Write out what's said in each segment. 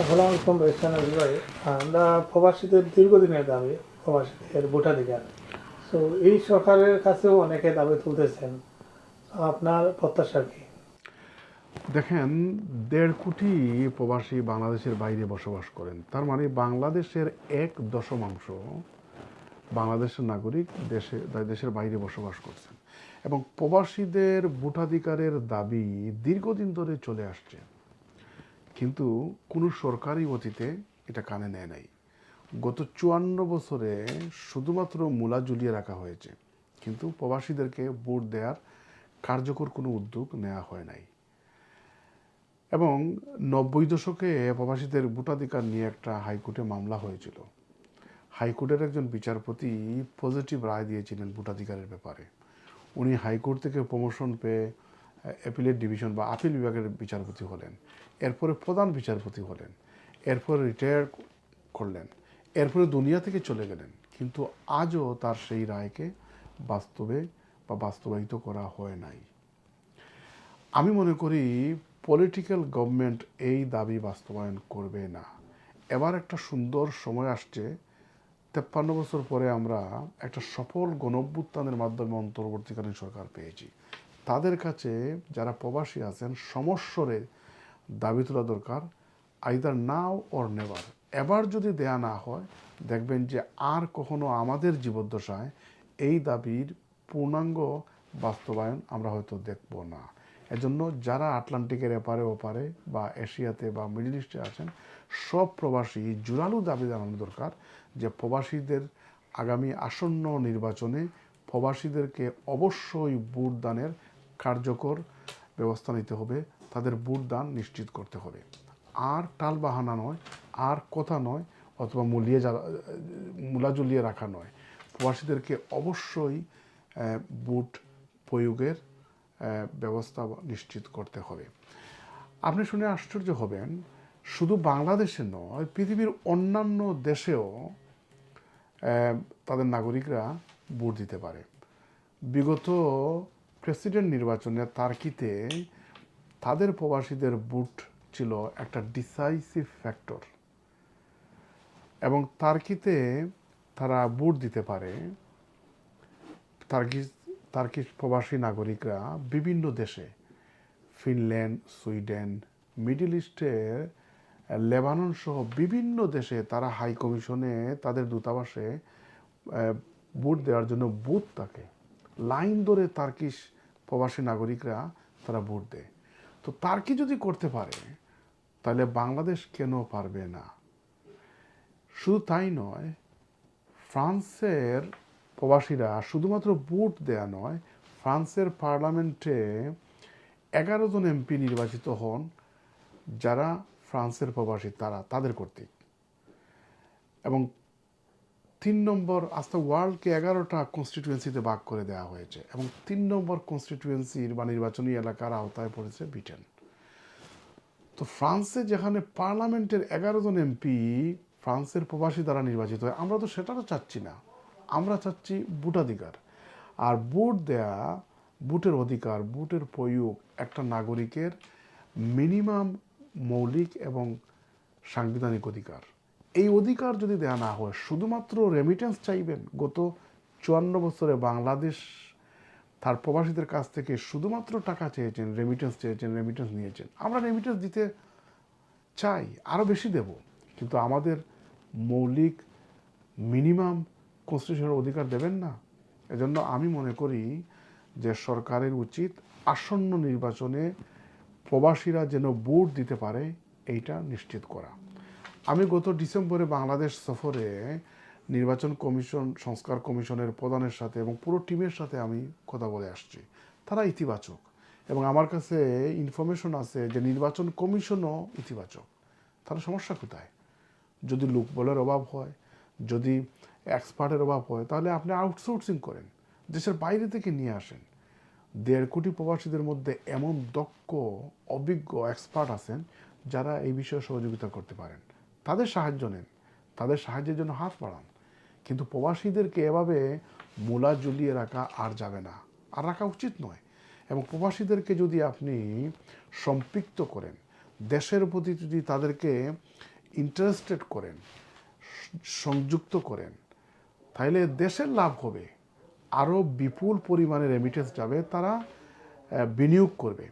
আসসালামু আলাইকুম ইসলাম ভাই আমরা প্রবাসীদের দীর্ঘদিনের দাবি, প্রবাসীদের ভোটাধিকার তো এই সরকারের কাছেও অনেকে দাবি তুলতেছেন। আপনার প্রত্যাশা কি? দেখেন, দেড় কোটি প্রবাসী বাংলাদেশের বাইরে বসবাস করেন। তার মানে বাংলাদেশের এক দশমাংশ বাংলাদেশের নাগরিক দেশে, দেশের বাইরে বসবাস করছেন। এবং প্রবাসীদের ভোটাধিকারের দাবি দীর্ঘদিন ধরে চলে আসছে। কিন্তু কোনো সরকারি অতীতে এটা কানে নেয় নাই। গত চুয়ান্ন বছরে শুধুমাত্র মূলা ঝুলিয়ে রাখা হয়েছে, কিন্তু প্রবাসীদেরকে ভোট দেওয়ার কার্যকর কোনো উদ্যোগ নেওয়া হয় নাই। এবং নব্বই দশকে প্রবাসীদের ভোটাধিকার নিয়ে একটা হাইকোর্টে মামলা হয়েছিল। হাইকোর্টের একজন বিচারপতি পজিটিভ রায় দিয়েছিলেন ভোটাধিকারের ব্যাপারে। উনি হাইকোর্ট থেকে প্রমোশন পেয়ে অ্যাপিলেট ডিভিশন বা আপিল বিভাগের বিচারপতি হলেন, এরপরে প্রধান বিচারপতি হলেন, এরপরে রিটায়ার করলেন, এরপরে দুনিয়া থেকে চলে গেলেন, কিন্তু আজও তার সেই রায়কে বাস্তবে বা বাস্তবায়িত করা হয় নাই। আমি মনে করি পলিটিক্যাল গভর্নমেন্ট এই দাবি বাস্তবায়ন করবে না। এবার একটা সুন্দর সময় আসছে, তেপ্পান্ন বছর পরে আমরা একটা সফল গণভ্যুত্থানের মাধ্যমে অন্তর্বর্তীকালীন সরকার পেয়েছি। তাদের কাছে যারা প্রবাসী আছেন সমস্বরে দাবি তোলা দরকার আইদার নাও অর নেভার এবার যদি দেয়া না হয়, দেখবেন যে আর কখনো আমাদের জীবদ্দশায় এই দাবির পূর্ণাঙ্গ বাস্তবায়ন আমরা হয়তো দেখব না। এজন্য যারা আটলান্টিকের এপারে ওপারে বা এশিয়াতে বা মিডল ইস্টে আছেন, সব প্রবাসী জোরালো দাবি জানানো দরকার যে প্রবাসীদের আগামী আসন্ন নির্বাচনে প্রবাসীদেরকে অবশ্যই ভোট দানের কার্যকর ব্যবস্থা নিতে হবে, তাদের ভোট দান নিশ্চিত করতে হবে। আর টাল বাহানা নয়, আর কথা নয়, অথবা মুলিয়ে মূলা ঝুলিয়ে রাখা নয়। প্রবাসীদেরকে অবশ্যই বুট প্রয়োগের ব্যবস্থা নিশ্চিত করতে হবে। আপনি শুনে আশ্চর্য হবেন, শুধু বাংলাদেশে নয়, পৃথিবীর অন্যান্য দেশেও তাদের নাগরিকরা ভোট দিতে পারে। বিগত প্রেসিডেন্ট নির্বাচনে তার্কিতে তাদের প্রবাসীদের ভোট ছিল একটা ডিসাইসিভ ফ্যাক্টর এবং তার্কিতে তারা ভোট দিতে পারে। তার্কিস তার্কিশ প্রবাসী নাগরিকরা বিভিন্ন দেশে, ফিনল্যান্ড, সুইডেন, মিডল ইস্টের লেবানন সহ বিভিন্ন দেশে তারা হাই কমিশনে তাদের দূতাবাসে ভোট দেওয়ার জন্য বুথ থাকে। লাইন ধরে তার্কিশ প্রবাসী নাগরিকরা তারা ভোট দেয়। তো তার তার্কি যদি করতে পারে, তাহলে বাংলাদেশ কেন পারবে না? শুধু তাই নয়, ফ্রান্সের প্রবাসীরা শুধুমাত্র ভোট দেয়া নয়, ফ্রান্সের পার্লামেন্টে এগারো জন এমপি নির্বাচিত হন, যারা ফ্রান্সের প্রবাসী, তারা, তাদের কর্তৃক। এবং তিন নম্বর আস্তে ওয়ার্ল্ডকে এগারোটা কনস্টিটিউয়েন্সিতে ভাগ করে দেওয়া হয়েছে এবং তিন নম্বর কনস্টিটিউয়েন্সির বা নির্বাচনী এলাকার আওতায় পড়েছে ব্রিটেন। তো ফ্রান্সে যেখানে পার্লামেন্টের এগারো জন এমপি ফ্রান্সের প্রবাসী দ্বারা নির্বাচিত হয়, আমরা তো সেটা তো চাচ্ছি না। আমরা চাচ্ছি ভোটাধিকার। আর ভোট দেয়া, ভোটের অধিকার, ভোটের প্রয়োগ একটা নাগরিকের মিনিমাম মৌলিক এবং সাংবিধানিক অধিকার। এই অধিকার যদি দেয়া না হয়, শুধুমাত্র রেমিটেন্স চাইবেন? গত চুয়ান্ন বছরে বাংলাদেশ তার প্রবাসীদের কাছ থেকে শুধুমাত্র টাকা চেয়েছেন রেমিটেন্স চেয়েছেন রেমিটেন্স নিয়েছেন। আমরা রেমিটেন্স দিতে চাই আরও বেশি দেব। কিন্তু আমাদের মৌলিক মিনিমাম কনস্টিটিউশনের অধিকার দেবেন না। এজন্য আমি মনে করি যে সরকারের উচিত আসন্ন নির্বাচনে প্রবাসীরা যেন ভোট দিতে পারে, এইটা নিশ্চিত করা। আমি গত ডিসেম্বরে বাংলাদেশ সফরে নির্বাচন কমিশন, সংস্কার কমিশনের প্রধানের সাথে এবং পুরো টিমের সাথে আমি কথা বলে আসছি। তারা ইতিবাচক এবং আমার কাছে ইনফরমেশন আছে যে নির্বাচন কমিশনও ইতিবাচক। তাহলে সমস্যা কোথায়? যদি লোকবলের অভাব হয়, যদি এক্সপার্টের অভাব হয়, তাহলে আপনি আউটসোর্সিং করেন, দেশের বাইরে থেকে নিয়ে আসেন। দেড় কোটি প্রবাসীদের মধ্যে এমন দক্ষ, অভিজ্ঞ এক্সপার্ট আছেন যারা এই বিষয়ে সহযোগিতা করতে পারেন। তাদের সাহায্য নেন, তাদের সাহায্যের জন্য হাত বাড়ান। কিন্তু প্রবাসীদেরকে এভাবে মূলা ঝুলিয়ে রাখা আর যাবে না, আর রাখা উচিত নয়। এবং প্রবাসীদেরকে যদি আপনি সম্পৃক্ত করেন, দেশের প্রতি যদি তাদেরকে ইন্টারেস্টেড করেন, সংযুক্ত করেন, তাহলে দেশের লাভ হবে। আরও বিপুল পরিমাণে রেমিটেন্স যাবে, তারা বিনিয়োগ করবে।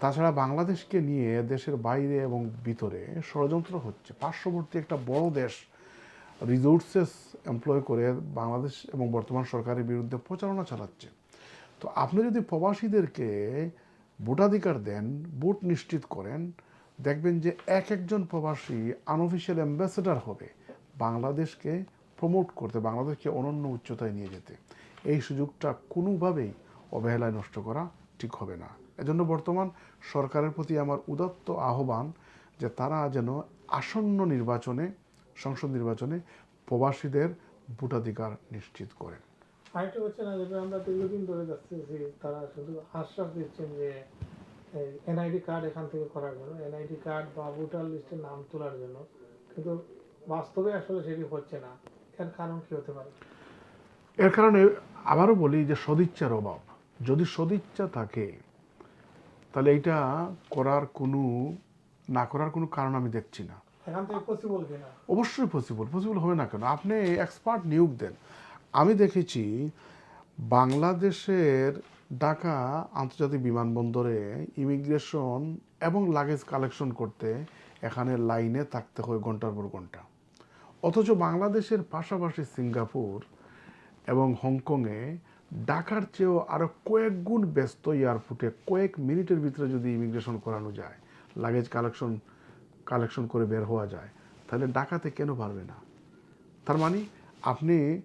তাছাড়া বাংলাদেশকে নিয়ে দেশের বাইরে এবং ভিতরে ষড়যন্ত্র হচ্ছে। পার্শ্ববর্তী একটা বড় দেশ রিসোর্সেস এমপ্লয় করে বাংলাদেশ এবং বর্তমান সরকারের বিরুদ্ধে প্রচারণা চালাচ্ছে। তো আপনি যদি প্রবাসীদেরকে ভোটাধিকার দেন, ভোট নিশ্চিত করেন, দেখবেন যে এক একজন প্রবাসী আনঅফিসিয়াল অ্যাম্বাসেডার হবে বাংলাদেশকে প্রমোট করতে, বাংলাদেশকে অনন্য উচ্চতায় নিয়ে যেতে। এই সুযোগটা কোনোভাবেই অবহেলায় নষ্ট করা ঠিক হবে না। এজন্য বর্তমান সরকারের প্রতি আমার উদাত্ত আহ্বান যে তারা যেন আসন্ন নির্বাচনে সংসদ নির্বাচনে প্রবাসীদের ভোটাধিকার নিশ্চিত করেন। আরেকটা হচ্ছে না যেটা আমরা দীর্ঘদিন ধরে যাচ্ছি তারা শুধু আশ্বাস দিচ্ছেন যে এনআইডি কার্ড এখান থেকে করার জন্য। এনআইডি কার্ড বা ভোটার লিস্টে নাম তোলার জন্য। কিন্তু বাস্তবে আসলে সেটি হচ্ছে না। এর কারণ কি হতে পারে? এর কারণে আবারও বলি যে সদিচ্ছার অভাব। যদি সদিচ্ছা থাকে তাহলে এইটা করার কোনো না করার কোনো কারণ আমি দেখছি না। অবশ্যই পসিবল পসিবল হবে না কেন? আপনি এক্সপার্ট নিয়োগ দেন। আমি দেখেছি বাংলাদেশের ঢাকা আন্তর্জাতিক বিমানবন্দরে ইমিগ্রেশন এবং লাগেজ কালেকশন করতে এখানে লাইনে থাকতে হয় ঘণ্টার পর ঘণ্টা। অথচ বাংলাদেশের পাশাপাশি সিঙ্গাপুর এবং হংকংয়ে ঢাকার চেয়েও আরও কয়েক গুণ ব্যস্ত এয়ারপোর্টে কয়েক মিনিটের ভিতরে যদি ইমিগ্রেশন করানো যায় লাগেজ কালেকশন কালেকশন করে বের হওয়া যায়, তাহলে ঢাকাতে কেন পারবে না? তার মানে আপনি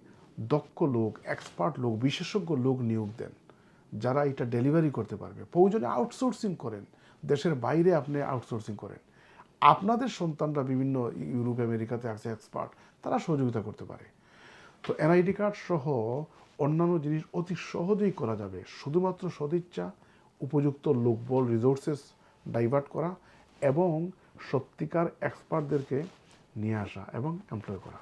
দক্ষ লোক এক্সপার্ট লোক, বিশেষজ্ঞ লোক নিয়োগ দেন, যারা এটা ডেলিভারি করতে পারবে। প্রয়োজনে আউটসোর্সিং করেন, দেশের বাইরে আপনি আউটসোর্সিং করেন। আপনাদের সন্তানরা বিভিন্ন ইউরোপ আমেরিকাতে আছে এক্সপার্ট তারা সহযোগিতা করতে পারে। তো এনআইডি কার্ড সহ অন্যান্য জিনিস অতি সহজেই করা যাবে। শুধুমাত্র সদিচ্ছা, উপযুক্ত লোকবল রিসোর্সেস ডাইভার্ট করা এবং সত্যিকার এক্সপার্টদেরকে নিয়ে আসা এবং এমপ্লয় করা।